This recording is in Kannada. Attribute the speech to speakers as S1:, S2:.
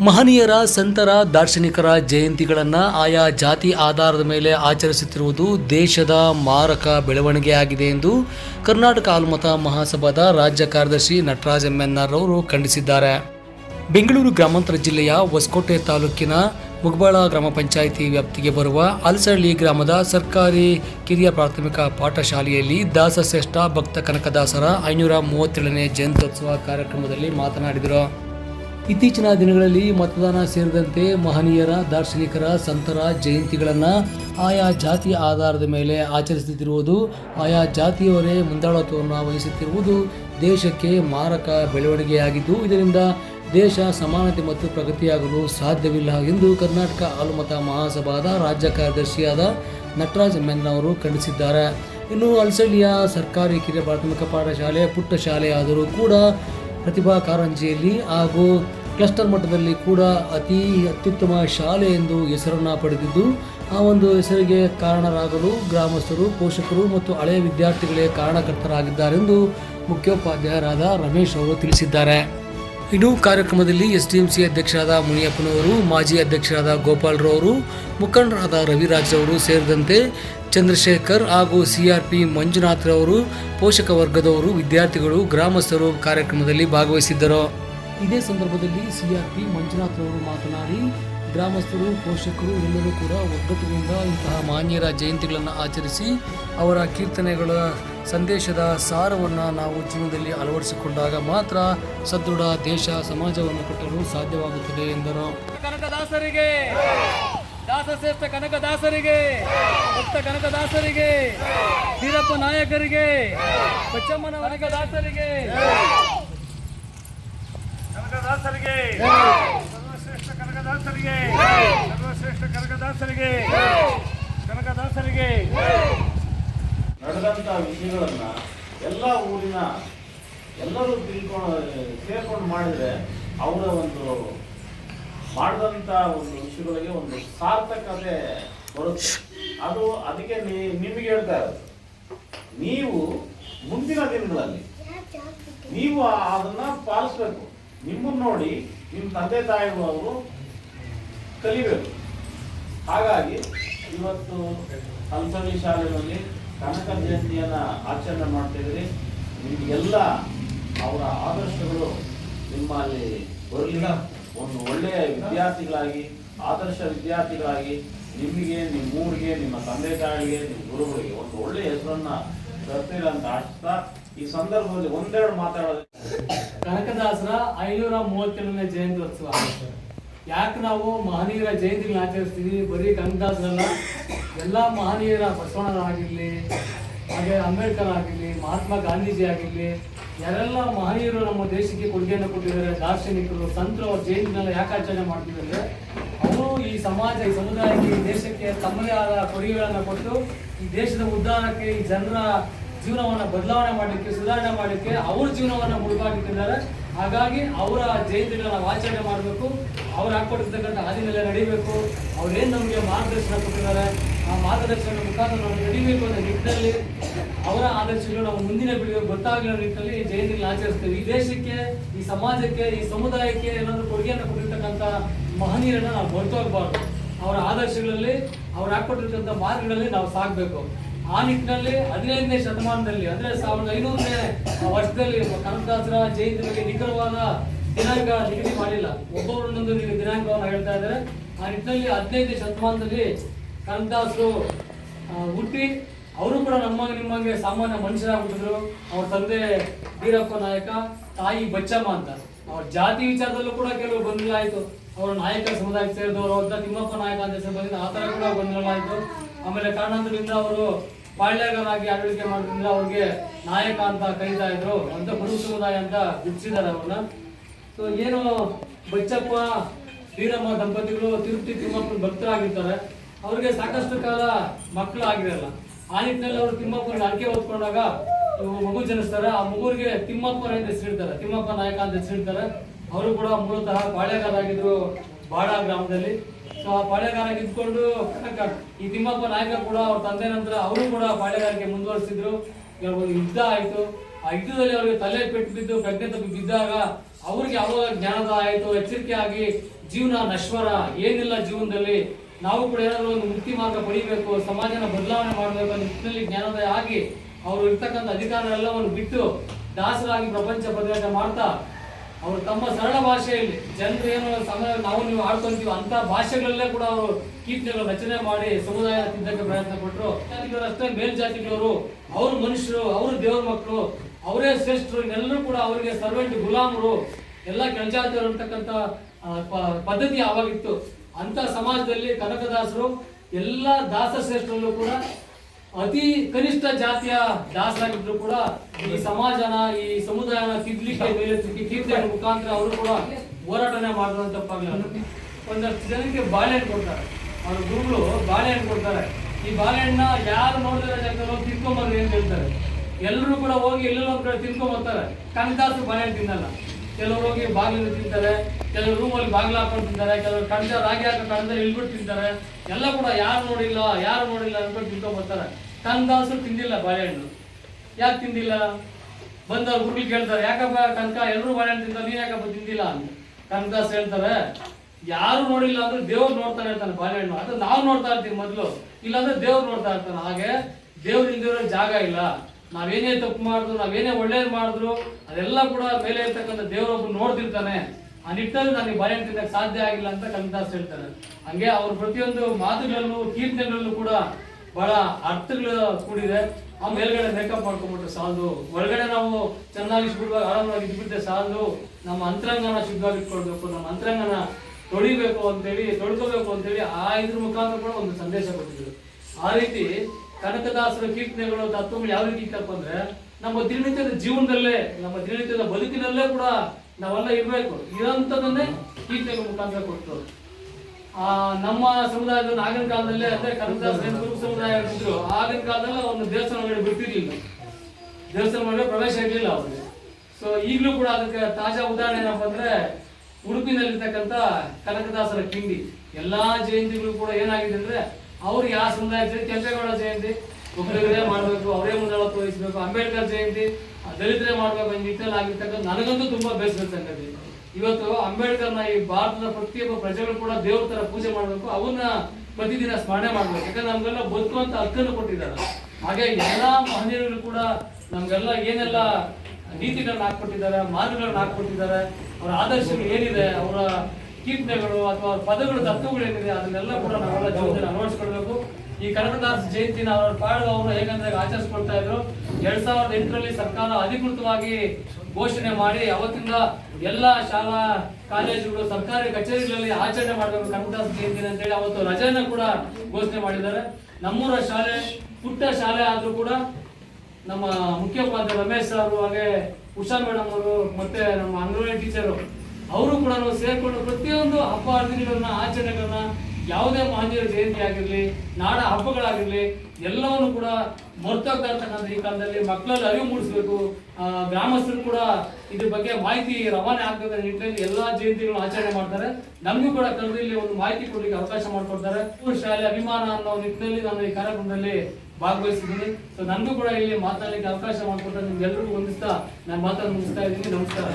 S1: ಮಹನೀಯರ ಸಂತರ ದಾರ್ಶನಿಕರ ಜಯಂತಿಗಳನ್ನು ಆಯಾ ಜಾತಿ ಆಧಾರದ ಮೇಲೆ ಆಚರಿಸುತ್ತಿರುವುದು ದೇಶದ ಮಾರಕ ಬೆಳವಣಿಗೆಯಾಗಿದೆ ಎಂದು ಕರ್ನಾಟಕ ಆಲ್ಮತ ಮಹಾಸಭಾದ ರಾಜ್ಯ ಕಾರ್ಯದರ್ಶಿ ನಟರಾಜ್ ಎಂಎನ್ಆರ್ ಅವರು ಖಂಡಿಸಿದ್ದಾರೆ. ಬೆಂಗಳೂರು ಗ್ರಾಮಾಂತರ ಜಿಲ್ಲೆಯ ಹೊಸಕೋಟೆ ತಾಲೂಕಿನ ಮುಗಬಾಳ ಗ್ರಾಮ ಪಂಚಾಯಿತಿ ವ್ಯಾಪ್ತಿಗೆ ಬರುವ ಅಲಸಳ್ಳಿ ಗ್ರಾಮದ ಸರ್ಕಾರಿ ಕಿರಿಯ ಪ್ರಾಥಮಿಕ ಪಾಠಶಾಲೆಯಲ್ಲಿ ದಾಸಶ್ರೇಷ್ಠ ಭಕ್ತ ಕನಕದಾಸರ ಐನೂರ ಮೂವತ್ತೇಳನೇ ಜಯಂತ್ಯೋತ್ಸವ ಕಾರ್ಯಕ್ರಮದಲ್ಲಿ ಮಾತನಾಡಿದರು. ಇತ್ತೀಚಿನ ದಿನಗಳಲ್ಲಿ ಮತದಾನ ಸೇರಿದಂತೆ ಮಹನೀಯರ, ದಾರ್ಶನಿಕರ, ಸಂತರ, ಜಯಂತಿಗಳನ್ನು ಆಯಾ ಜಾತಿಯ ಆಧಾರದ ಮೇಲೆ ಆಚರಿಸುತ್ತಿರುವುದು, ಆಯಾ ಜಾತಿಯವರೇ ಮುಂದಾಳತ್ವವನ್ನು ವಹಿಸುತ್ತಿರುವುದು ದೇಶಕ್ಕೆ ಮಾರಕ ಬೆಳವಣಿಗೆಯಾಗಿದ್ದು, ಇದರಿಂದ ದೇಶ ಸಮಾನತೆ ಮತ್ತು ಪ್ರಗತಿಯಾಗಲು ಸಾಧ್ಯವಿಲ್ಲ ಎಂದು ಕರ್ನಾಟಕ ಆಲುಮತ ಮಹಾಸಭಾದ ರಾಜ್ಯ ಕಾರ್ಯದರ್ಶಿಯಾದ ನಟರಾಜ್ ಮೆನ್ ಅವರು ಖಂಡಿಸಿದ್ದಾರೆ. ಇನ್ನು ಅಲ್ಸಳ್ಳಿಯ ಸರ್ಕಾರಿ ಕಿರಿಯ ಪ್ರಾಥಮಿಕ ಪಾಠಶಾಲೆ ಪುಟ್ಟ ಶಾಲೆಯಾದರೂ ಕೂಡ ಪ್ರತಿಭಾ ಕಾರಂಜಿಯಲ್ಲಿ ಹಾಗೂ ಕ್ಲಸ್ಟರ್ ಮಟ್ಟದಲ್ಲಿ ಕೂಡ ಅತಿ ಅತ್ಯುತ್ತಮ ಶಾಲೆ ಎಂದು ಹೆಸರನ್ನು ಪಡೆದಿದ್ದು, ಆ ಒಂದು ಹೆಸರಿಗೆ ಕಾರಣರಾಗಲು ಗ್ರಾಮಸ್ಥರು, ಪೋಷಕರು ಮತ್ತು ಹಳೆಯ ವಿದ್ಯಾರ್ಥಿಗಳೇ ಕಾರಣಕರ್ತರಾಗಿದ್ದಾರೆಂದು ಮುಖ್ಯೋಪಾಧ್ಯಾಯರಾದ ರಮೇಶ್ ಅವರು ತಿಳಿಸಿದ್ದಾರೆ. ಇನ್ನು ಕಾರ್ಯಕ್ರಮದಲ್ಲಿ ಎಸ್ ಡಿ ಎಂ ಸಿ ಅಧ್ಯಕ್ಷರಾದ ಮುನಿಯಪ್ಪನವರು, ಮಾಜಿ ಅಧ್ಯಕ್ಷರಾದ ಗೋಪಾಲ್ರವರು ಮುಖಂಡರಾದ ರವಿರಾಜ್ ಅವರು ಸೇರಿದಂತೆ ಚಂದ್ರಶೇಖರ್ ಹಾಗೂ ಸಿಆರ್ಪಿ ಮಂಜುನಾಥ್ ರವರು, ಪೋಷಕ ವರ್ಗದವರು, ವಿದ್ಯಾರ್ಥಿಗಳು, ಗ್ರಾಮಸ್ಥರು ಕಾರ್ಯಕ್ರಮದಲ್ಲಿ ಭಾಗವಹಿಸಿದ್ದರು. ಇದೇ ಸಂದರ್ಭದಲ್ಲಿ ಸಿಆರ್ಪಿ ಮಂಜುನಾಥ್ ರವರು ಮಾತನಾಡಿ, ಗ್ರಾಮಸ್ಥರು, ಪೋಷಕರು ಎಲ್ಲರೂ ಕೂಡ ಒಗ್ಗಟ್ಟಿನಿಂದ ಇಂತಹ ಮಾನ್ಯರ ಜಯಂತಿಗಳನ್ನು ಆಚರಿಸಿ, ಅವರ ಕೀರ್ತನೆಗಳ ಸಂದೇಶದ ಸಾರವನ್ನು ನಾವು ಜೀವನದಲ್ಲಿ ಅಳವಡಿಸಿಕೊಂಡಾಗ ಮಾತ್ರ ಸದೃಢ ದೇಶ, ಸಮಾಜವನ್ನು ಕಟ್ಟಲು ಸಾಧ್ಯವಾಗುತ್ತದೆ ಎಂದರು.
S2: ದಾಸಶ್ರೇಷ್ಠ ಕನಕದಾಸರಿಗೆ ಭಕ್ತ ಕನಕದಾಸರಿಗೆ ವೀರಪ್ಪ ನಾಯಕರಿಗೆ ಬಚ್ಚಮ್ಮನ ಕನಕದಾಸರಿಗೆ
S3: ಕನಕದಾಸರಿಗೆ ಸರ್ವಶ್ರೇಷ್ಠ ಕನಕದಾಸರಿಗೆ ಸರ್ವಶ್ರೇಷ್ಠ ಕನಕದಾಸರಿಗೆ ಕನಕದಾಸರಿಗೆ ನಡೆದಂತ ವಿಷಯಗಳನ್ನ ಎಲ್ಲ ಊರಿನ ಎಲ್ಲರೂ ತಿಳ್ಕೊಂಡು ಸೇರ್ಕೊಂಡು ಮಾಡಿದ್ರೆ ಅವರ ಒಂದು ಮಾಡಿದಂತ ಒಂದು ವಿಷಯಗಳಿಗೆ ಒಂದು ಸಾರ್ಥಕತೆ ಬರುತ್ತೆ. ಅದು ಅದಕ್ಕೆ ನಿಮಗೆ ಹೇಳ್ತಾ ಇರೋದು. ನೀವು ಮುಂದಿನ ದಿನಗಳಲ್ಲಿ ನೀವು ಅದನ್ನ ಪಾಲಿಸ್ಬೇಕು. ನಿಮ್ಮನ್ನ ನೋಡಿ ನಿಮ್ಮ ತಂದೆ ತಾಯಿಗಳು ಅವರು ಕಲಿಬೇಕು. ಹಾಗಾಗಿ ಇವತ್ತು ಹಂಸಳ್ಳಿ ಶಾಲೆಯಲ್ಲಿ ಕನಕ ಜಯಂತಿಯನ್ನು ಆಚರಣೆ ಮಾಡ್ತಿದ್ರಿ ನಿಮಗೆಲ್ಲ ಅವರ ಆದರ್ಶಗಳು ನಿಮ್ಮಲ್ಲಿ ಬರಲಿಲ್ಲ. ಒಂದು ಒಳ್ಳೆಯ ವಿದ್ಯಾರ್ಥಿಗಳಾಗಿ, ಆದರ್ಶ ವಿದ್ಯಾರ್ಥಿಗಳಾಗಿ ನಿಮಗೆ ನಿಮ್ಮ ಊರಿಗೆ, ನಿಮ್ಮ ತಂದೆ ತಾಯಿಗೆ ನಿಮ್ಮ ಗುರುಗಳಿಗೆ ಒಂದು ಒಳ್ಳೆಯ ಹೆಸರನ್ನ ತರ್ತೀರ ಅಂತ ಆಶಿಸ್ತಾ ಈ ಸಂದರ್ಭದಲ್ಲಿ ಒಂದೆರಡು ಮಾತಾಡೋದು.
S2: ಕನಕದಾಸರ ಐನೂರ ಮೂವತ್ತೇಳನೇ ಜಯಂತ್ಯೋತ್ಸವ. ಯಾಕೆ ನಾವು ಮಹನೀಯರ ಜಯಂತಿಗಳನ್ನ ಆಚರಿಸ್ತೀವಿ? ಬರೀ ಕನಕದಾಸರಲ್ಲ, ಎಲ್ಲ ಮಹನೀಯರ ಬಸವಣ್ಣರಾಗಿರ್ಲಿ ಹಾಗೆ ಅಂಬೇಡ್ಕರ್ ಆಗಿರಲಿ ಮಹಾತ್ಮ ಗಾಂಧೀಜಿ ಆಗಿರಲಿ ಯಾರೆಲ್ಲ ಮಹನೀಯರು ನಮ್ಮ ದೇಶಕ್ಕೆ ಕೊಡುಗೆಯನ್ನು ಕೊಟ್ಟಿದ್ದಾರೆ, ದಾರ್ಶನಿಕರು, ಸಂತರು ಅವ್ರ ಜಯಂತಿನೆಲ್ಲ ಯಾಕೆ ಆಚರಣೆ ಮಾಡ್ತಿದ್ದಾರೆ ಅವರು ಈ ಸಮಾಜ, ಈ ಸಮುದಾಯಕ್ಕೆ, ಈ ದೇಶಕ್ಕೆ ತಮ್ಮದೇ ಆದ ಕೊಡುಗೆಗಳನ್ನು ಕೊಟ್ಟು ಈ ದೇಶದ ಉದ್ಧಾರಕ್ಕೆ ಈ ಜನರ ಜೀವನವನ್ನು ಬದಲಾವಣೆ ಮಾಡಲಿಕ್ಕೆ, ಸುಧಾರಣೆ ಮಾಡಲಿಕ್ಕೆ ಅವ್ರ ಜೀವನವನ್ನು ಮುಳುಗಾಗಿಟ್ಟಿದ್ದಾರೆ. ಹಾಗಾಗಿ ಅವರ ಜಯಂತಿಗಳನ್ನ ಆಚರಣೆ ಮಾಡಬೇಕು. ಅವ್ರು ಹಾಕೊಟ್ಟಿರ್ತಕ್ಕಂಥ ಹಾದಿನೆಲ್ಲ ನಡಿಬೇಕು. ಅವ್ರೇನು ನಮಗೆ ಮಾರ್ಗದರ್ಶನ ಕೊಟ್ಟಿದ್ದಾರೆ. ಆ ಮಾರ್ಗದರ್ಶನ ಮುಖಾಂತರ ನಾವು ನಡಿಬೇಕು ಅನ್ನೋ ನಿಟ್ಟಿನಲ್ಲಿ ಅವರ ಆದರ್ಶಗಳು ನಾವು ಮುಂದಿನ ಪೀಳಿಗೆ ಗೊತ್ತಾಗಲಿರೋ ನಿಟ್ಟಿನಲ್ಲಿ ಈ ಜಯಂತಿಗಳನ್ನ ಆಚರಿಸ್ತೇವೆ. ಈ ದೇಶಕ್ಕೆ, ಈ ಸಮಾಜಕ್ಕೆ, ಈ ಸಮುದಾಯಕ್ಕೆ ಏನಾದರೂ ಕೊಡುಗೆಯನ್ನು ಕೊಟ್ಟಿರ್ತಕ್ಕಂಥ ಮಹನೀಯರನ್ನ ನಾವು ಹೊರತೋಗ್ಬಾರ್ದು ಅವರ ಆದರ್ಶಗಳಲ್ಲಿ, ಅವ್ರು ಹಾಕ್ಕೊಟ್ಟಿರ್ತಕ್ಕಂಥ ಮಾರ್ಗಗಳಲ್ಲಿ ನಾವು ಸಾಗಬೇಕು. ಆ ನಿಟ್ಟಿನಲ್ಲಿ ಹದಿನೈದನೇ ಶತಮಾನದಲ್ಲಿ, ಅಂದರೆ ಸಾವಿರದ ಐನೂರನೇ ವರ್ಷದಲ್ಲಿ ಕನಕದಾಸರ ಜಯಂತಿಗಳಿಗೆ ನಿಖರವಾದ ದಿನಾಂಕ ನಿಗದಿ ಮಾಡಿಲ್ಲ. ಒಬ್ಬೊಬ್ಬರನ್ನೊಂದು ನೀವು ದಿನಾಂಕವನ್ನು ಹೇಳ್ತಾ ಇದ್ದಾರೆ. ಆ ನಿಟ್ಟಿನಲ್ಲಿ ಹದಿನೈದನೇ ಶತಮಾನದಲ್ಲಿ ಕನಕದಾಸರು ಹುಟ್ಟಿ ಅವರು ಕೂಡ ನಮ್ಮಂಗೆ ನಿಮ್ಮಂಗೆ ಸಾಮಾನ್ಯ ಮನುಷ್ಯರಾಗ್ಬಿಟ್ಟಿದ್ರು. ಅವ್ರ ತಂದೆ ವೀರಪ್ಪ ನಾಯಕ, ತಾಯಿ ಬಚ್ಚಮ್ಮ ಅಂತ. ಅವ್ರ ಜಾತಿ ವಿಚಾರದಲ್ಲೂ ಕೂಡ ಕೆಲವು ಗೊಂದಲ ಆಯ್ತು. ಅವರ ನಾಯಕ ಸಮುದಾಯಕ್ಕೆ ಸೇರಿದವರು ಅಂತ ತಿಮ್ಮಪ್ಪ ನಾಯಕ ಅಂತ ಹೆಸರು ಬಂದಿದ್ದು, ಆ ಥರ ಕೂಡ ಗೊಂದಲ ಆಯ್ತು. ಆಮೇಲೆ ಕಾರಣಾಂತರದಿಂದ ಅವರು ಪಾಳ್ಯಗಾರಾಗಿ ಆಡಳಿಕೆ ಮಾಡೋದ್ರಿಂದ ಅವ್ರಿಗೆ ನಾಯಕ ಅಂತ ಕರೀತಾ ಇದ್ರು. ಅಂತ ಕುರುಬ ಸಮುದಾಯ ಅಂತ ಗುರುತಿಸಿದ್ದಾರೆ ಅವ್ರನ್ನ. ಸೊ ಏನು ಬಚ್ಚಪ್ಪ, ವೀರಮ್ಮ ದಂಪತಿಗಳು, ತಿರುಪತಿ ತಿಮ್ಮಪ್ಪನ ಭಕ್ತರಾಗಿರ್ತಾರೆ. ಅವ್ರಿಗೆ ಸಾಕಷ್ಟು ಕಾಲ ಮಕ್ಕಳು ಆಗಿರಲ್ಲ. ಆ ನಿಟ್ಟಿನಲ್ಲಿ ಅವರು ತಿಮ್ಮಪ್ಪನ ಅಡಿಕೆ ಓದ್ಕೊಂಡಾಗ ಮಗು ಜನಿಸ್ತಾರೆ. ಆ ಮಗುವಿಗೆ ತಿಮ್ಮಪ್ಪನ ಅಂತ ಹೆಸರಿಡ್ತಾರೆ ತಿಮ್ಮಪ್ಪ ನಾಯಕ ಅಂತ ಹೆಸರಿಡ್ತಾರೆ ಅವರು ಕೂಡ ಮೂಲತಃ ಪಾಳ್ಯಗಾರಾಗಿದ್ರು ಬಾಡ ಗ್ರಾಮದಲ್ಲಿ. ಸೊ ಆ ಪಾಳ್ಯಗಾರ ಇದ್ಕೊಂಡು ಈ ತಿಮ್ಮಪ್ಪ ನಾಯಕ ಕೂಡ ಅವ್ರ ತಂದೆ ನಂತರ ಅವರು ಕೂಡ ಪಾಳ್ಯಗಾರಿಕೆ ಮುಂದುವರಿಸಿದ್ರು. ಇವಾಗ ಒಂದು ಯುದ್ಧ ಆಯಿತು. ಆ ಯುದ್ಧದಲ್ಲಿ ಅವರಿಗೆ ತಲೆ ಪೆಟ್ಟು ಬಿದ್ದು, ಪ್ರಜ್ಞೆ ತಪ್ಪಿ ಬಿದ್ದಾಗ ಅವ್ರಿಗೆ ಯಾವಾಗ ಜ್ಞಾನದ ಆಯಿತು ಎಚ್ಚರಿಕೆ ಆಗಿ ಜೀವನ ನಶ್ವರ, ಏನಿಲ್ಲ ಜೀವನದಲ್ಲಿ. ನಾವು ಕೂಡ ಏನಾದರೂ ಒಂದು ಮುಕ್ತಿ ಮಾರ್ಗ ಪಡಿಬೇಕು, ಸಮಾಜನ ಬದಲಾವಣೆ ಮಾಡಬೇಕು ಅನ್ನೋ ನಿಟ್ಟಿನಲ್ಲಿ ಜ್ಞಾನೋದಯ ಆಗಿ ಅವರು ಇರ್ತಕ್ಕಂಥ ಅಧಿಕಾರ ಎಲ್ಲವನ್ನು ಬಿಟ್ಟು ದಾಸರಾಗಿ ಪ್ರಪಂಚ ಬದಲಾವಣೆ ಮಾಡ್ತಾ, ಅವರು ತಮ್ಮ ಸರಳ ಭಾಷೆಯಲ್ಲಿ ಜನರು ಏನು ಸಮಯ ನಾವು ನೀವು ಆಡ್ಕೊಂತೀವಿ ಅಂತ ಭಾಷೆಗಳಲ್ಲೇ ಕೂಡ ಅವರು ಕೀರ್ತಿಗಳು ರಚನೆ ಮಾಡಿ ಸಮುದಾಯ ತಿದ್ದಕ್ಕೆ ಪ್ರಯತ್ನ ಪಟ್ಟರು ಜಾತಿಗಳವರು ಅಷ್ಟೇ, ಮೇಲ್ಜಾತಿಗಳವರು, ಅವರು ಮನುಷ್ಯರು, ಅವರು ದೇವ್ರ ಮಕ್ಕಳು, ಅವರೇ ಶ್ರೇಷ್ಠರು ಎಲ್ಲರೂ ಕೂಡ ಅವರಿಗೆ ಸರ್ವೆಂಟ್ ಗುಲಾಮರು, ಎಲ್ಲ ಕೆಳಜಾತಿಯವರು ಅಂತಕ್ಕಂಥ ಪದ್ಧತಿ ಆವಾಗಿತ್ತು ಅಂತ ಸಮಾಜದಲ್ಲಿ ಕನಕದಾಸರು ಎಲ್ಲ ದಾಸ ಶ್ರೇಷ್ಠರಲ್ಲೂ ಕೂಡ, ಅತಿ ಕನಿಷ್ಠ ಜಾತಿಯ ದಾಸರಾಗಿದ್ರು ಕೂಡ ಈ ಸಮಾಜನ, ಈ ಸಮುದಾಯನ ತಿದ್ಲಿಕ್ಕೆ ಮೇಲೆತ್ತಲಿಕ್ಕೆ ಮುಖಾಂತರ ಅವರು ಕೂಡ ಹೋರಾಟನೆ ಮಾಡಿದಂತ ತಪ್ಪಾಗಲಿಲ್ಲ ಒಂದಷ್ಟು ಜನಕ್ಕೆ ಬಾಳೆಹಣ್ಣು ಕೊಡ್ತಾರೆ. ಅವ್ರ ಗುರುಗಳು ಬಾಳೆಹಣ್ಣು ಕೊಡ್ತಾರೆ. ಈ ಬಾಳೆಹಣ್ಣ ಯಾರು ನೋಡಿದ್ರೆ ಜಾಗದಲ್ಲಿ ಹೋಗಿ ಅಂತ ಹೇಳ್ತಾರೆ. ಎಲ್ಲರೂ ಕೂಡ ಹೋಗಿ ಎಲ್ಲೆಲ್ಲೋ ಒಂದ್ ಕಡೆ ತಿನ್ಕೊಂಬರ್ತಾರೆ. ಕನಕಾಸು ಬಾಳೆಹಣ್ಣು ತಿನ್ನಲ್ಲ. ಕೆಲವರು ಹೋಗಿ ಬಾಗಿಲು ತಿಂತಾರೆ, ಕೆಲವರು ರೂಮಲ್ಲಿ ಬಾಗಿಲು ಹಾಕೊಂಡು ತಿಂತಾರೆ, ಕೆಲವರು ಕಣಜ, ರಾಗಿ ಹಾಕೋ ಕಣಜ ಇಳ್ಬಿಟ್ಟು ತಿಂತಾರೆ. ಎಲ್ಲ ಕೂಡ ಯಾರು ನೋಡಿಲ್ಲ ಯಾರು ನೋಡಿಲ್ಲ ಅನ್ಕೊಂಡು ತಿನ್ಕೊಂಡ್ ಬರ್ತಾರೆ. ಕನಕಾಸು ತಿಂದಿಲ್ಲ ಬಾಳೆಹಣ್ಣು. ಯಾಕೆ ತಿಂದಿಲ್ಲ? ಬಂದವ್ರು ಹುಡುಗಿ ಕೇಳ್ತಾರೆ, ಯಾಕಪ್ಪ ಕನಕ ಎಲ್ಲರೂ ಬಾಳೆಹಣ್ಣು ತಿಂತಾರೆ, ನೀನು ಯಾಕಪ್ಪ ತಿಂದಿಲ್ಲ ಅಂತ ಕನಕದಾಸ್ ಹೇಳ್ತಾರೆ, ಯಾರು ನೋಡಿಲ್ಲ ಅಂದ್ರೆ ದೇವ್ರು ನೋಡ್ತಾನೆ ಇರ್ತಾನೆ ಬಾಳೆಹಣ್ಣು. ಅದು ನಾವು ನೋಡ್ತಾ ಇರ್ತೀವಿ ಮೊದಲು. ಇಲ್ಲಾಂದ್ರೆ ದೇವ್ರು ನೋಡ್ತಾ ಇರ್ತಾನೆ ಹಾಗೆ ದೇವ್ರು ಇಲ್ದಿರೋ ಜಾಗ ಇಲ್ಲ. ನಾವೇನೇ ತಪ್ಪು ಮಾಡಿದ್ರು, ನಾವೇನೇ ಒಳ್ಳೇದು ಮಾಡಿದ್ರು, ಅದೆಲ್ಲ ಕೂಡ ಮೇಲೆ ಇರ್ತಕ್ಕಂಥ ದೇವರೊಬ್ಬರು ನೋಡ್ತಿರ್ತಾನೆ. ಆ ನಿಟ್ಟಲ್ಲಿ ನನಗೆ ಭಯ ತಿನ್ನಕ್ಕೆ ಸಾಧ್ಯ ಆಗಿಲ್ಲ ಅಂತ ಕನಕದಾಸ್ ಹೇಳ್ತಾರೆ. ಹಂಗೆ ಅವ್ರ ಪ್ರತಿಯೊಂದು ಮಾತುಗಳಲ್ಲೂ, ಕೀರ್ತನೆಗಳಲ್ಲೂ ಕೂಡ ಬಹಳ ಅರ್ಥಗಳು ಕೂಡಿದೆ. ಆ ಮೇಲ್ಗಡೆ ಮೇಕಪ್ ಮಾಡ್ಕೊಂಡ್ಬಿಟ್ರೆ ಸಾಲದು. ಒಳಗಡೆ ನಾವು ಚೆನ್ನಾಗಿ ಶುದ್ಧವಾಗಿ, ಆರಾಮಾಗಿ ಇದ್ಬಿಟ್ರೆ ಸಾಲದು. ನಮ್ಮ ಅಂತರಂಗನ ಶುದ್ಧವಾಗಿ ಇಟ್ಕೊಳ್ಬೇಕು ನಮ್ಮ ಅಂತರಂಗನ ತೊಳಿಬೇಕು ಅಂತೇಳಿ, ತೊಳ್ಕೋಬೇಕು ಅಂತೇಳಿ, ಆ ಇದ್ರ ಮುಖಾಂತರ ಕೂಡ ಒಂದು ಸಂದೇಶ ಕೊಟ್ಟಿದ್ರು. ಆ ರೀತಿ ಕನಕದಾಸರ ಕೀರ್ತನೆಗಳು ತತ್ವಗಳು ಯಾವ ರೀತಿ ಇತ್ತಪ್ಪ ಅಂದ್ರೆ, ನಮ್ಮ ದಿನನಿತ್ಯದ ಜೀವನದಲ್ಲೇ, ನಮ್ಮ ದಿನನಿತ್ಯದ ಬದುಕಿನಲ್ಲೇ ಕೂಡ ನಾವೆಲ್ಲ ಇರಬೇಕು. ಇರೋಂಥದ್ದನ್ನೇ ಕೀರ್ತನೆಗಳ ಮುಖಾಂತರ ಕೊಟ್ಟರು ಆ, ನಮ್ಮ ಸಮುದಾಯದ ಆಗಿನ ಕಾಲದಲ್ಲೇ ಅಂದ್ರೆ ಕನಕದಾಸ ಗುರು ಸಮುದಾಯ ಇದ್ರು. ಆಗಿನ ಕಾಲದಲ್ಲಿ ಒಂದು ದೇವಸ್ಥಾನ ಒಳಗಡೆ ಬಿಟ್ಟಿರ್ಲಿಲ್ಲ ದೇವಸ್ಥಾನ ಒಳಗಡೆ ಪ್ರವೇಶ ಇರಲಿಲ್ಲ ಅವ್ರಿಗೆ. ಸೊ ಈಗಲೂ ಕೂಡ ಅದಕ್ಕೆ ತಾಜಾ ಉದಾಹರಣೆ ಏನಪ್ಪ ಅಂದ್ರೆ, ಉಡುಪಿನಲ್ಲಿರ್ತಕ್ಕಂಥ ಕನಕದಾಸರ ಕಿಂಡಿ. ಎಲ್ಲಾ ಜಯಂತಿಗಳು ಕೂಡ ಏನಾಗಿದೆ ಅಂದ್ರೆ ಅವ್ರು ಯಾವ ಸಮುದಾಯ ಕೆಂಪೇಗೌಡ ಜಯಂತಿ. ಒಬ್ಬರಿಗರೇ ಮಾಡಬೇಕು, ಅವರೇ ಮುಂದಾಳತ್ವ ತೋರಿಸಬೇಕು ಅಂಬೇಡ್ಕರ್ ಜಯಂತಿ, ದಲಿತರೇ ಮಾಡಬೇಕು ನಿಟ್ಟಿನಲ್ಲಿ ಆಗಿರ್ತಕ್ಕಂಥ ನನಗಂತೂ ತುಂಬಾ ಬೇಸರ ಸಂಗತಿ. ಇವತ್ತು ಅಂಬೇಡ್ಕರ್ನ ಈ ಭಾರತದ ಪ್ರತಿಯೊಬ್ಬ ಪ್ರಜೆಗಳು ಕೂಡ ದೇವ್ರ ತರ ಪೂಜೆ ಮಾಡಬೇಕು, ಅವನ್ನ ಪ್ರತಿದಿನ ಸ್ಮರಣೆ ಮಾಡಬೇಕು. ಯಾಕಂದ್ರೆ ನಮ್ಗೆಲ್ಲ ಬದುಕುವಂತ ಹಕ್ಕನ್ನು ಕೊಟ್ಟಿದ್ದಾರೆ. ಹಾಗೆ ಎಲ್ಲಾ ಮಹನೀಯರು ಕೂಡ ನಮ್ಗೆಲ್ಲ ಏನೆಲ್ಲ ನೀತಿಗಳನ್ನ ಹಾಕ್ಕೊಟ್ಟಿದ್ದಾರೆ, ಮಾರ್ಗಗಳನ್ನ ಹಾಕ್ಕೊಟ್ಟಿದ್ದಾರೆ, ಅವರ ಆದರ್ಶಗಳು ಏನಿದೆ, ಅವರ ಕೀರ್ತನೆಗಳು ಅಥವಾ ಪದಗಳು ತತ್ವಗಳು ಏನಿದೆ ಅದನ್ನೆಲ್ಲ ಕೂಡ ನಾವೆಲ್ಲ ಜೀವನದಲ್ಲಿ ಅಳವಡಿಸ್ಕೊಳ್ಬೇಕು. ಈ ಕನಕದಾಸ ಜಯಂತಿನ ಅವರ ಪಾಡು ಅವರು ಹೇಗಂದ್ರೆ ಆಚರಿಸ್ಕೊಳ್ತಾ ಇದ್ರು. ಎರಡ್ ಸಾವಿರದ ಎಂಟರಲ್ಲಿ ಸರ್ಕಾರ ಅಧಿಕೃತವಾಗಿ ಘೋಷಣೆ ಮಾಡಿ ಅವತ್ತಿಂದ ಎಲ್ಲ ಶಾಲಾ, ಕಾಲೇಜುಗಳು, ಸರ್ಕಾರಿ ಕಚೇರಿಗಳಲ್ಲಿ ಆಚರಣೆ ಮಾಡಬೇಕು ಕನಕದಾಸ ಜಯಂತಿ ಅಂತ ಹೇಳಿ ಅವತ್ತು ರಜೆಯನ್ನ ಕೂಡ ಘೋಷಣೆ ಮಾಡಿದ್ದಾರೆ. ನಮ್ಮೂರ ಶಾಲೆ, ಪುಟ್ಟ ಶಾಲೆ ಆದ್ರೂ ಕೂಡ ನಮ್ಮ ಮುಖ್ಯೋಪಾಧ್ಯಾಯ ರಮೇಶ್ ಸರ್ ಹಾಗೆ ಉಷಾ ಮೇಡಮ್ ಅವರು ಮತ್ತೆ ನಮ್ಮ ಅಂಗನವಾಡಿ ಟೀಚರು ಅವರು ಕೂಡ ಸೇರಿಕೊಂಡು ಪ್ರತಿಯೊಂದು ಹಬ್ಬ ಹರಿದಿನಗಳನ್ನ, ಆಚರಣೆಗಳನ್ನ ಯಾವುದೇ ಮಹನೀಯರ ಜಯಂತಿ ಆಗಿರಲಿ, ನಾಡ ಹಬ್ಬಗಳಾಗಿರಲಿ, ಎಲ್ಲವನ್ನು ಕೂಡ ಮರ್ತೋಗ್ತಾ ಇರ್ತಕ್ಕಂಥ ಈ ಕಾಲದಲ್ಲಿ ಮಕ್ಕಳಲ್ಲಿ ಅರಿವು ಮೂಡಿಸ್ಬೇಕು. ಗ್ರಾಮಸ್ಥರು ಕೂಡ ಇದ್ರ ಬಗ್ಗೆ ಮಾಹಿತಿ ರವಾನೆ ಆಗ್ತದೆ ನಿಟ್ಟಿನಲ್ಲಿ ಎಲ್ಲಾ ಜಯಂತಿಗಳು ಆಚರಣೆ ಮಾಡ್ತಾರೆ. ನಮಗೂ ಕೂಡ ಕರೆದು ಇಲ್ಲಿ ಒಂದು ಮಾಹಿತಿ ಕೊಡ್ಲಿಕ್ಕೆ ಅವಕಾಶ ಮಾಡಿಕೊಡ್ತಾರೆ. ಶಾಲೆ ಅಭಿಮಾನ ಅನ್ನೋ ನಿಟ್ಟಿನಲ್ಲಿ ನಾನು ಈ ಕಾರ್ಯಕ್ರಮದಲ್ಲಿ ಭಾಗವಹಿಸಿದ್ದೀನಿ. ಸೊ ನನಗೂ ಕೂಡ ಇಲ್ಲಿ ಮಾತನಾಡಲಿಕ್ಕೆ ಅವಕಾಶ ಮಾಡಿಕೊಟ್ರೆ ನಿಮ್ಗೆಲ್ಲರಿಗೂ ಹೊಂದಿಸ್ತಾ ನಾನು ಮಾತನ್ನು ಮುಗಿಸ್ತಾ ಇದ್ದೀನಿ. ನಮಸ್ಕಾರ.